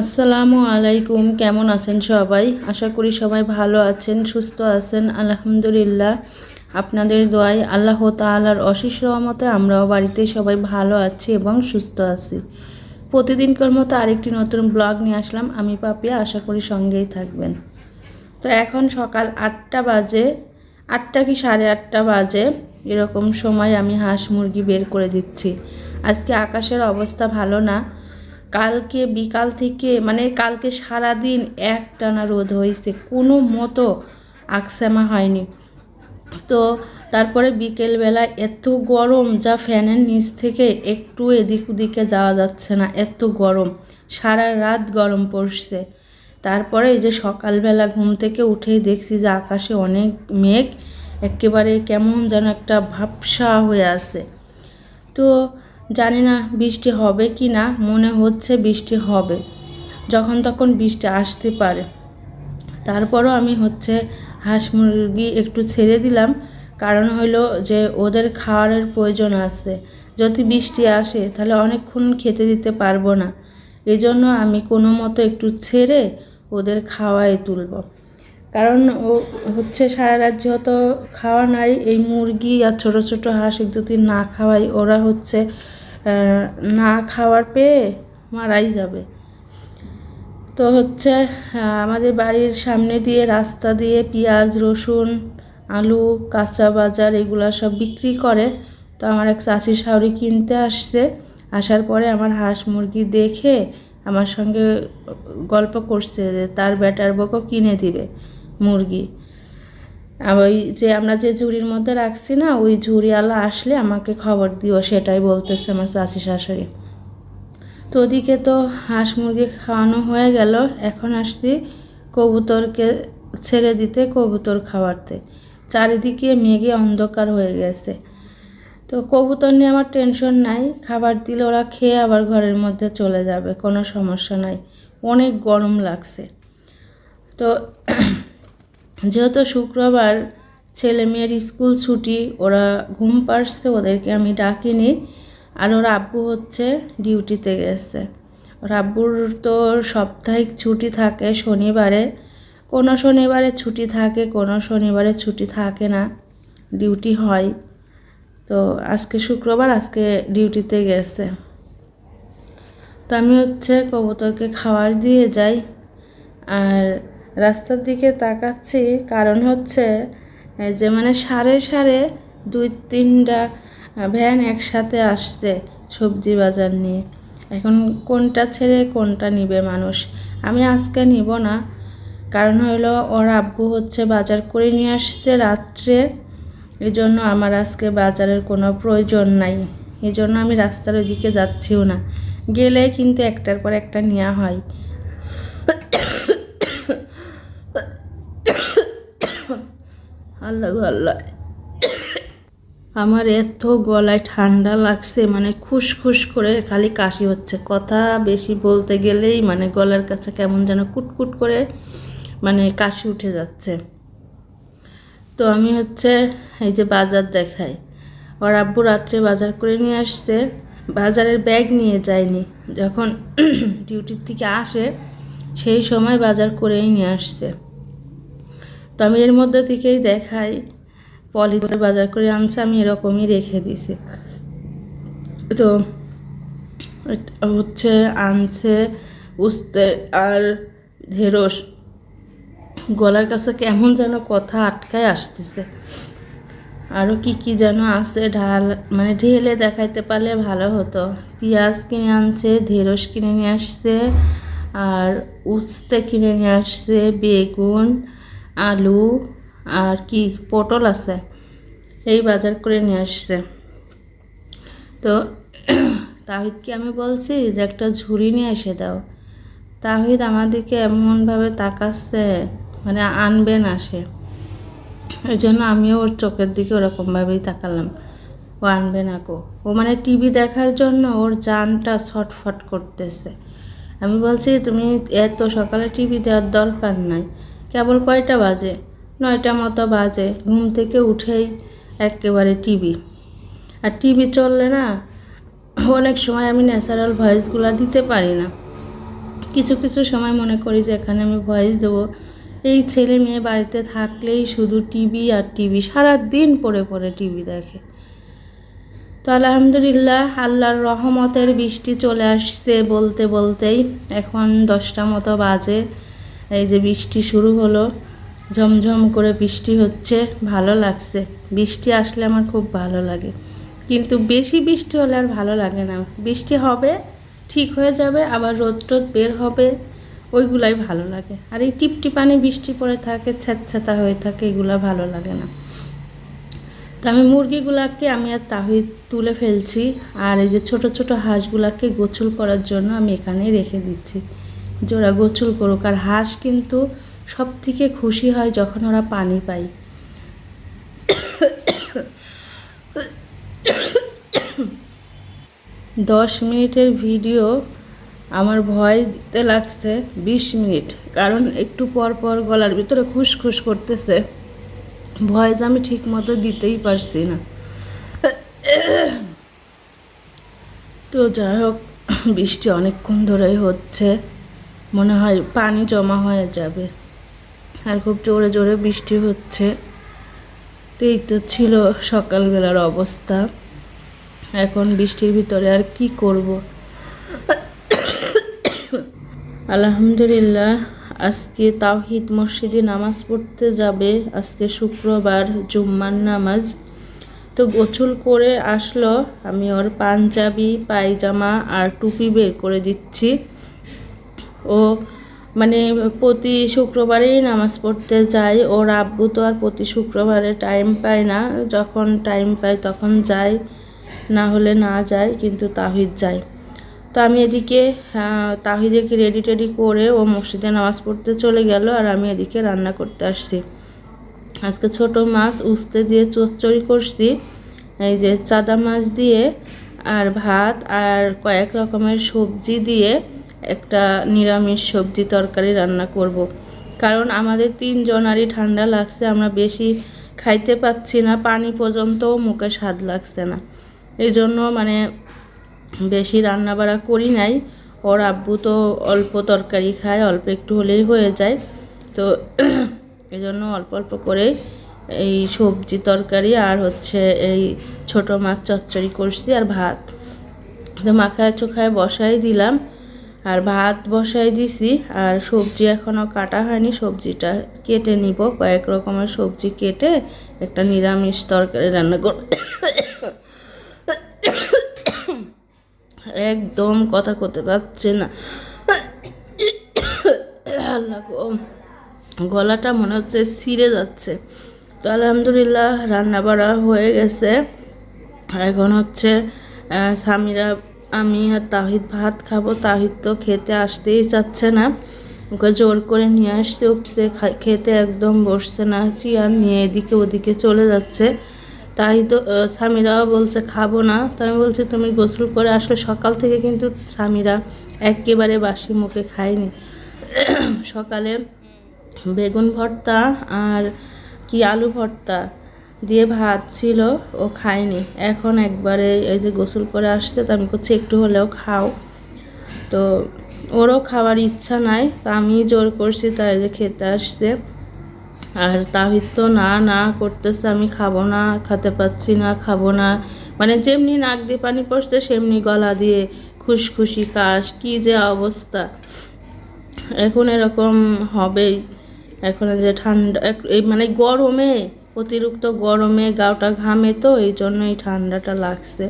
আসসালামু আলাইকুম, কেমন আছেন সবাই? আশা করি সবাই ভালো আছেন, সুস্থ আছেন, আলহামদুলিল্লাহ। আপনাদের দোয়ায় আল্লাহ তাআলার অশেষ রহমতে আমরাও বাড়িতে সবাই ভালো আছি এবং সুস্থ আছি। প্রতিদিনকার মতো আরেকটি নতুন ব্লগ নিয়ে আসলাম, আমি পাপিয়া, আশা করি সঙ্গেই থাকবেন। তো এখন সকাল আটটা বাজে, আটটা কি সাড়ে আটটা বাজে, এরকম সময় আমি হাঁস মুরগি বের করে দিচ্ছি। আজকে আকাশের অবস্থা ভালো না কালকে বিকাল থেকে মানে কালকে সারা দিন একটানা রোদ হয়েছে, কোনো মতো আকসামা হয়নি। তো তারপরে বিকেলবেলা এত গরম যা ফ্যানের নিচ থেকে একটু এদিক ওদিকে যাওয়া যাচ্ছে না, এত গরম, সারা রাত গরম পড়ছে। তারপরে এই যে সকালবেলা ঘুম থেকে উঠেই দেখছি যে আকাশে অনেক মেঘ, একেবারে কেমন যেন একটা ভাবসা হয়ে আছে। তো জানি না বৃষ্টি হবে কি না, মনে হচ্ছে বৃষ্টি হবে, যখন তখন বৃষ্টি আসতে পারে। তারপরও আমি হচ্ছে হাঁস মুরগি একটু ছেড়ে দিলাম, কারণ হলো যে ওদের খাওয়ারের প্রয়োজন আছে। যদি বৃষ্টি আসে, তাহলে অনেকক্ষণ খেতে দিতে পারব না। এজন্য আমি কোনো মতো একটু ছেড়ে ওদের খাওয়াই তুলব। কারণ ও হচ্ছে সারা রাত যেহেতু খাওয়া নাই, এই মুরগি আর ছোটো ছোটো হাঁস যদি না খাওয়াই, ওরা হচ্ছে না খাওয়ার পেয়ে মারাই যাবে। তো হচ্ছে আমাদের বাড়ির সামনে দিয়ে, রাস্তা দিয়ে পেঁয়াজ, রসুন, আলু, কাঁচা বাজার এগুলো সব বিক্রি করে। তো আমার এক চাষি শাউরি কিনতে আসছে। আসার পরে আমার হাঁস মুরগি দেখে আমার সঙ্গে গল্প করছে যে তার ব্যাটার বকও কিনে দিবে মুরগি। ওই যে আমরা যে ঝুড়ির মধ্যে রাখছি না, ওই ঝুড়িওয়ালা আসলে আমাকে খবর দিও, সেটাই বলতেছে আমার চাচি শাশুড়ি। তো ওদিকে তো হাঁস মুরগি খাওয়ানো হয়ে গেল, এখন আসছি কবুতরকে ছেড়ে দিতে কবুতর খাওয়াতে। চারিদিকে মেঘে অন্ধকার হয়ে গেছে। তো কবুতর নিয়ে আমার টেনশন নাই, খাবার দিলে ওরা খেয়ে আবার ঘরের মধ্যে চলে যাবে, কোনো সমস্যা নাই। অনেক গরম লাগছে। তো যেহেতু শুক্রবার ছেলে মেয়ের স্কুল ছুটি, ওরা ঘুম পাড়ছে, ওদেরকে আমি ডাকিনি। আর ওর আব্বু হচ্ছে ডিউটিতে গেছে। ওর আব্বুর তো সাপ্তাহিক ছুটি থাকে শনিবারে। কোনো শনিবারে ছুটি থাকে, কোনো শনিবারে ছুটি থাকে না। ডিউটি হয়। তো আজকে শুক্রবার, আজকে ডিউটিতে গেছে। তো আমি হচ্ছে কবুতরকে খাবার দিয়ে যাই। আর রাস্তার দিকে তাকাচ্ছি, কারণ হচ্ছে যে মানে সাড়ে সাড়ে দুই তিনটা ভ্যান একসাথে আসছে সবজি বাজার নিয়ে। এখন কোনটা ছেড়ে কোনটা নিবে মানুষ? আমি আজকে নিব না। কারণ হলো ওর আব্বু হচ্ছে বাজার করে নিয়ে আসছে রাত্রে। এই জন্য আমার আজকে বাজারের কোনো প্রয়োজন নাই। এই জন্য আমি রাস্তার ওইদিকে যাচ্ছিও না। গেলে কিন্তু একটার পর একটা নেওয়া হয়। আল্লাহ আল্লাহ আমার এত গলায় ঠান্ডা লাগছে মানে খুসখুস করে খালি কাশি হচ্ছে। কথা বেশি বলতে গেলেই মানে গলার কাছে কেমন যেন কুটকুট করে মানে কাশি উঠে যাচ্ছে। তো আমি হচ্ছে এই যে বাজার দেখাই। ওর আব্বু রাত্রে বাজার করে নিয়ে আসছে। বাজারের ব্যাগ নিয়ে যায়নি। যখন ডিউটির থেকে আসে, সেই সময় বাজার করেই নিয়ে আসছে। তো আমি এর মধ্যে থেকেই দেখাই। পলি করে বাজার করে আনছে, আমি এরকমই রেখে দিছি। তো হচ্ছে আনছে উস্তে আর ঢেঁড়স। গলার কাছে কেমন যেন কথা আটকায় আসতেছে। আরও কি কি যেন আছে ঢাল মানে ঢেলে দেখাইতে পারলে ভালো হতো। পেঁয়াজ কিনে আনছে, ঢেঁড়স কিনে নিয়ে আসছে, আর উস্তে কিনে নিয়ে আসছে বেগুন। আলু আর কি পটল আছে, এই বাজার করে নিয়ে আসছে। তো তাহিদকে আমি বলছি যে একটা ঝুড়ি নিয়ে এসে দাও। তাহিদ আমাদেরকে এমনভাবে তাকাচ্ছে মানে আনবে না সে। ওই জন্য আমিও ওর চোখের দিকে ওরকমভাবেই তাকালাম। ও আনবে না কো। ও মানে টিভি দেখার জন্য ওর জানটা ছটফট করতেছে। আমি বলছি, তুমি এত সকালে টিভি দেওয়ার দরকার নাই। কেবল কয়টা বাজে? নয়টা মতো বাজে। ঘুম থেকে উঠেই একেবারে টিভি। আর টিভি চললে না, অনেক সময় আমি ন্যাচারাল ভয়েসগুলো দিতে পারি না। কিছু কিছু সময় মনে করি যে, এখানে আমি ভয়েস দেবো। এই ছেলে মেয়ে বাড়িতে থাকলেই শুধু টিভি আর টিভি সারা দিন পড়ে পড়ে টিভি দেখে। তো আলহামদুলিল্লাহ, আল্লাহর রহমতের বৃষ্টি চলে আসছে বলতে বলতেই। এখন দশটা মতো বাজে। এই যে বৃষ্টি শুরু হলো, ঝমঝম করে বৃষ্টি হচ্ছে, ভালো লাগছে। বৃষ্টি আসলে আমার খুব ভালো লাগে। কিন্তু বেশি বৃষ্টি হলে আর ভালো লাগে না। বৃষ্টি হবে, ঠিক হয়ে যাবে, আবার রোদ টোদ বের হবে, ওইগুলাই ভালো লাগে। আর এই টিপটিপানি বৃষ্টি পড়ে থাকে, ছ্যাঁতছ্যাঁতা হয়ে থাকে, এগুলো ভালো লাগে না। তো আমি মুরগিগুলাকে আমি আর তাহি তুলে ফেলছি, আর এই যে ছোট ছোট হাঁসগুলাকে গোছল করার জন্য আমি এখানেই রেখে দিচ্ছি। ওরা গোছল করুক। আর হাঁস কিন্তু সব থেকে খুশি হয় যখন ওরা পানি পায়। দশ মিনিটের ভিডিও আমার ভয় দিতে লাগছে, বিশ মিনিট। কারণ একটু পর পর গলার ভিতরে খুসখুস করতেছে। ভয়েস আমি ঠিক মতো দিতেই পারছি না। তো যাই হোক, বৃষ্টি অনেকক্ষণ ধরেই হচ্ছে। মনে হয় পানি জমা হয়ে যাবে। আর খুব জোরে জোরে বৃষ্টি হচ্ছে। তো এই তো ছিল সকালবেলার অবস্থা। এখন বৃষ্টির ভিতরে আর কি করব? আলহামদুলিল্লাহ, আজকে তাওহিদ মসজিদে নামাজ পড়তে যাবে। আজকে শুক্রবার জুম্মার নামাজ। তো গোছল করে আসলো। আমি ওর পাঞ্জাবি, পায়জামা আর টুপি বের করে দিচ্ছি। ও মানে প্রতি শুক্রবারেই নামাজ পড়তে যায়। ওর আব্বু তো আর প্রতি শুক্রবারে টাইম পায় না। যখন টাইম পায় তখন যায়, না হলে না যায়, কিন্তু তাহিদ যায়। তো আমি এদিকে তাহিদেরকে রেডি টেডি করে ও মসজিদে নামাজ পড়তে চলে গেল আর আমি এদিকে রান্না করতে আসছি। আজকে ছোট মাছ উস্তে দিয়ে চচ্চড়ি করছি। এই যে চাদা মাছ দিয়ে আর ভাত আর কয়েক রকমের সবজি দিয়ে একটা নিরামিষ সবজি তরকারি রান্না করব। কারণ আমাদের তিনজনারই ঠান্ডা লাগছে, আমরা বেশি খাইতে পাচ্ছি না, পানি পর্যন্তও মুখে স্বাদ লাগছে না। এই জন্য মানে বেশি রান্না বাড়া করি নাই, ওর আব্বু তো অল্প তরকারি খায়, অল্প একটু হলেই হয়ে যায়। তো এই জন্য অল্প অল্প করে এই সবজি তরকারি আর হচ্ছে এই ছোট মাছ চচ্চড়ি করছি আর ভাত। তো মাখায় চোখায় বসাই দিলাম। আর ভাত বসাই দিছি, আর সবজি এখনও কাটা হয়নি। সবজিটা কেটে নিব। কয়েক রকমের সবজি কেটে একটা নিরামিষ তরকারি রান্না করব। একদম কথা করতে পারছে না। আল্লাহ গলাটা মনে হচ্ছে ছিঁড়ে যাচ্ছে। তো আলহামদুলিল্লাহ রান্না বাড়া হয়ে গেছে। এখন হচ্ছে স্বামীরা আমি আর তাহিদ ভাত খাব, তাহিদ তো খেতে আসতেই চাচ্ছে না। ওকে জোর করে নিয়ে আসতে উঠছে খেতে একদম বসছে না, চেয়ার নিয়ে এদিকে ওদিকে চলে যাচ্ছে। তাই তো স্বামীরাও বলছে, খাব না। তো আমি বলছি, তুমি গোসল করে আসলে সকাল থেকে কিন্তু স্বামীরা একেবারে বাসি মুখে খায়নি। সকালে বেগুন ভর্তা আর কি আলু ভর্তা দিয়ে ভাত ছিল, ও খায়নি। এখন একবারে এই যে গোসল করে আসছে, তো আমি করছি একটু হলেও খাও। তো ওরও খাওয়ার ইচ্ছা নাই, তা আমি জোর করছি তাই যে খেতে আসছে। আর তাহিদ তো না না করতেছে, আমি খাব না, খেতে পাচ্ছি না, খাব না। মানে যেমনি নাক দিয়ে পানি পড়ছে, সেমনি গলা দিয়ে খুশখুশি কাশ, কি যে অবস্থা। এখন এরকম হবেই। এখন যে ঠান্ডা এই মানে গরমে অতিরিক্ত গরমে গাওটা ঘামে তো, এই জন্যই ঠান্ডাটা লাগছে।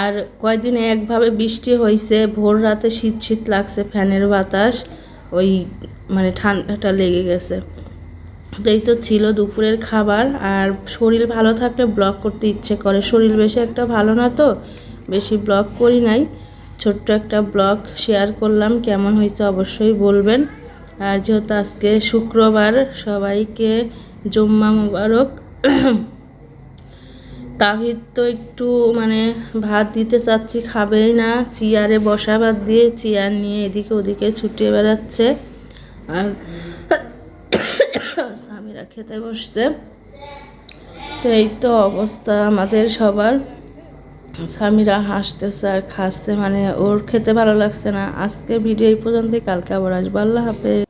আর কয়দিন একভাবে বৃষ্টি হয়েছে ভোর রাতে শীত শীত লাগছে, ফ্যানের বাতাস, ওই মানে ঠান্ডাটা লেগে গেছে। এই তো ছিল দুপুরের খাবার, আর শরীর ভালো থাকলে ব্লগ করতে ইচ্ছে করে। শরীর বেশি একটা ভালো না তো, বেশি ব্লগ করি নাই। ছোট্ট একটা ব্লগ শেয়ার করলাম, কেমন হয়েছে অবশ্যই বলবেন। আর যেহেতু আজকে শুক্রবার, সবাইকে জম্মা মুবারক। তাহিদ তো একটু মানে ভাত দিতে চাচ্ছি, খাবেই না। চেয়ারে বসা ভাত দিয়ে চেয়ার নিয়ে এদিকে ওদিকে ছুটে বেড়াচ্ছে। আর স্বামীরা খেতে বসছে। তো এই তো অবস্থা আমাদের সবার। স্বামীরা হাসতেছে আর খাচ্ছে মানে ওর খেতে ভালো লাগছে না। আজকে ভিডিও এই পর্যন্তই, কালকে আবার আসব। আল্লাহ হাফেজ।